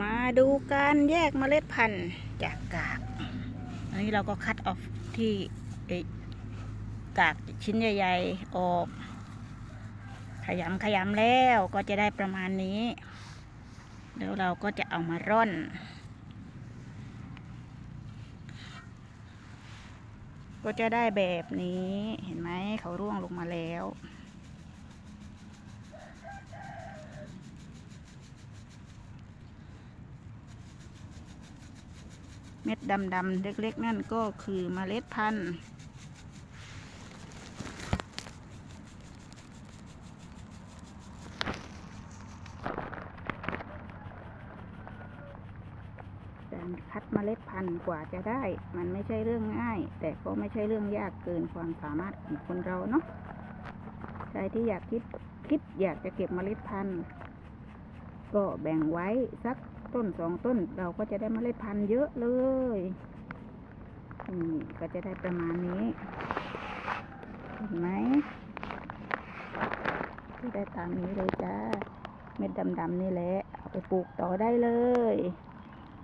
มาดูการแยกเมล็ดพันธุ์จากกาก อันนี้เราก็คัดออกที่กากชิ้นใหญ่ ๆ ออก ขยำขยำแล้วก็จะได้ประมาณนี้ แล้วเราก็จะเอามาร่อน ก็จะได้แบบนี้ เห็นไหมเขาร่วงลงมาแล้ว เม็ดดำๆเล็กๆ นั่นก็คือเมล็ดพันธุ์การคัดเมล็ดพันธุ์กว่าจะได้ มันไม่ใช่เรื่องง่าย แต่ก็ไม่ใช่เรื่องยากเกินความสามารถของคนเราเนาะใครที่อยากคิดคิดอยากจะเก็บเมล็ดพันธุ์ ก็แบ่งไว้สักต้นสองต้น เราก็จะได้เมล็ดพันธุ์เยอะเลยนี่ก็จะได้ประมาณนี้เห็นไหมที่ได้ตามนี้เลยจ้า เม็ดดำๆนี่แหละ เอาไปปลูกต่อได้เลย